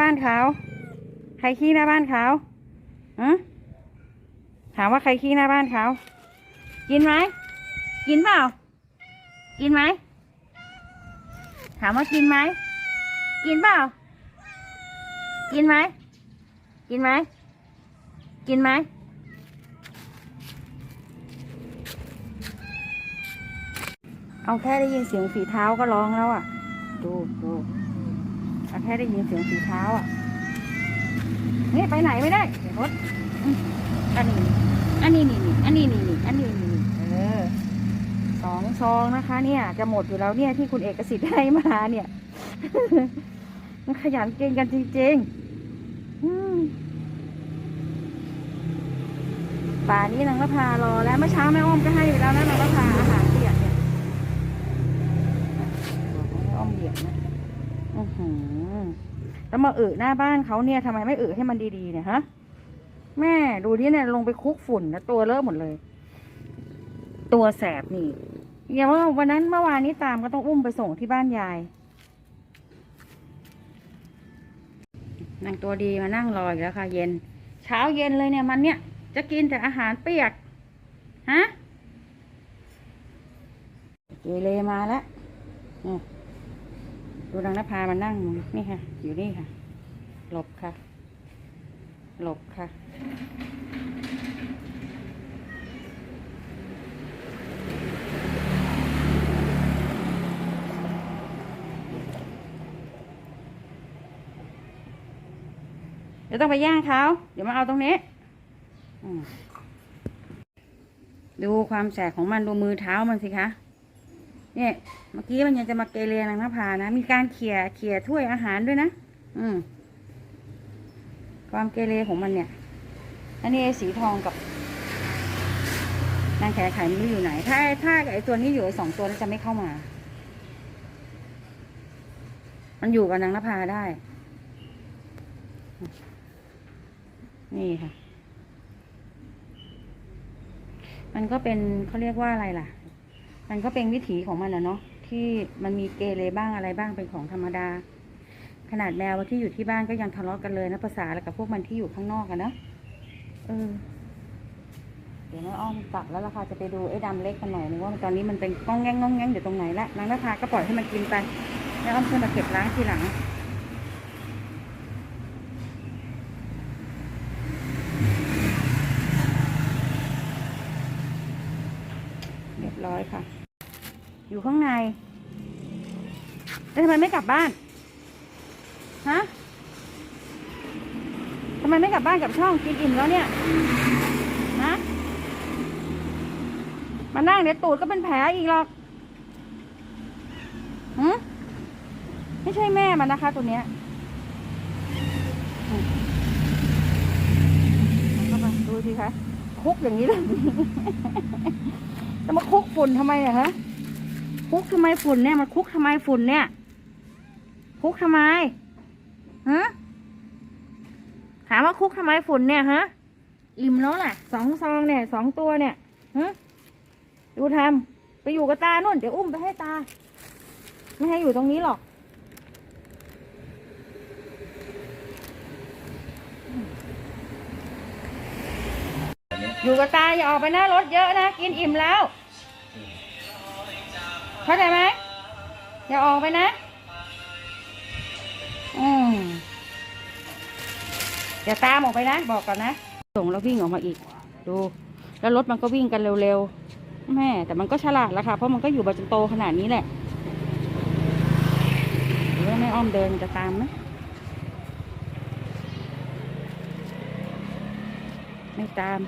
บ้านเขาใครขี้หน้าบ้านเขาอะถามว่าใครขี้หน้าบ้านเขากินไหมกินเปล่า กินไหมถามว่ากินไหมกินเปล่า กินไหมกินไหมกินไหมเอาแค่ได้ยินเสียงฝีเท้าก็ร้องแล้วอะ ดูดู เอาแค่ได้ยินเสียงฝีเท้าอะนี่ไปไหนไม่ได้เดี๋ยวรถอืมอันนี้อันนี้นี่นี่อันนี้นี่นี่อันนี้นี่นี่เออสองซองนะคะ เนี่ย จะหมดอยู่แล้วเนี่ยที่คุณเอกสิทธิ์ให้มาเนี่ย มันขยันเก่งกันจริงๆอืมป่านี้นางรพารอแล้วเมื่อเช้าแม่อ้อมก็ให้ไปแล้วนะนางรพาอาหารเปียกเนี่ยบอกให้แม่อ้อมเหยียบนะ อือหือแล้วมาอึหน้าบ้านเขาเนี่ยทำไมไม่อึให้มันดีๆเนี่ยฮะ แม่ดูนี่เนี่ยลงไปคุกฝุ่นนะตัวเลอะหมดเลย ตัวแสบนี่อย่าว่าวันนั้นเมื่อวานนี้ตามก็ต้องอุ้มไปส่งที่บ้านยายนางตัวดีมานั่งรออีกแล้วค่ะ เย็น เช้าเย็นเลยเนี่ยมันเนี่ย จะกินแต่อาหารเปียกฮะเกเรมาแล้วนี่ ดูนางนภามานั่งนี่ค่ะ อยู่นี่ค่ะ หลบค่ะ หลบค่ะ เดี๋ยวต้องไปย่างเขาเดี๋ยวมาเอาตรงนี้ดูความแสบของมันดูมือเท้ามันสิคะ เนี่ย เมื่อกี้มันยังจะมาเกเรนางนภานะ มีการเขี่ยเขี่ยถ้วยอาหารด้วยนะ อืม ความเกเรของมันเนี่ย อันนี้สีทองกับนางแขไข่ไม่รู้อยู่ไหน ถ้าถ้าไอตัวนี้อยู่ไอสองตัวนั้นจะไม่เข้ามา มันอยู่กับนางนภาได้ นี่ค่ะ มันก็เป็นเขาเรียกว่าอะไรล่ะ มันก็เป็นวิถีของมันอะเนาะที่มันมีเกเรบ้างอะไรบ้างเป็นของธรรมดา ขนาดแมวที่อยู่ที่บ้านก็ยังทะเลาะกันเลยนะภาษาอะไรกับพวกมันที่อยู่ข้างนอกกันนะเออเดี๋ยวแม่อ้อมกลับแล้วล่ะค่ะจะไปดูไอ้ดำเล็กกันหน่อยนึงว่าตอนนี้มันเป็นก้องแง่งก้องแง่งอยู่ตรงไหนละนางนภาก็ปล่อยให้มันกินไปแม่อ้อมขึ้นมาเก็บล้างทีหลัง ร้อยค่ะ อยู่ข้างในแล้วทำไมไม่กลับบ้านฮะทำไมไม่กลับบ้านกับช่องกินอิ่มแล้วเนี่ยฮะมานั่งเดี๋ยวตูดก็เป็นแผลอีกหรอกหืมไม่ใช่แม่มันนะคะ ตัวเนี้ยเข้ามาดูสิคะคุกอย่างนี้เลย ฝุ่นทำไมอะฮะคุกทำไมฝุ่นเนี่ยมันคุกทำไมฝุ่นเนี่ยคุกทำไมฮะถามว่าคุกทำไมฝุ่นเนี่ยฮะอิ่มแล้วแหละสองซองเนี่ยสองตัวเนี่ยฮะดูทำไปอยู่กับตานู่นเดี๋ยวอุ้มไปให้ตา ไม่ให้อยู่ตรงนี้หรอกอยู่กับตาอย่าออกไปหน้ารถเยอะนะ กินอิ่มแล้ว เข้าใจไหมอย่าออกไปนะ อืมอย่าตามออกไปนะ บอกก่อนนะ ส่งแล้ววิ่งออกมาอีก ดู แล้วรถมันก็วิ่งกันเร็วๆ แม่ แต่มันก็ฉลาดแล้วค่ะ เพราะมันก็อยู่บาจนโตขนาดนี้แหละหรือว่าแม่อ้อมเดินจะตามไหมไม่ตาม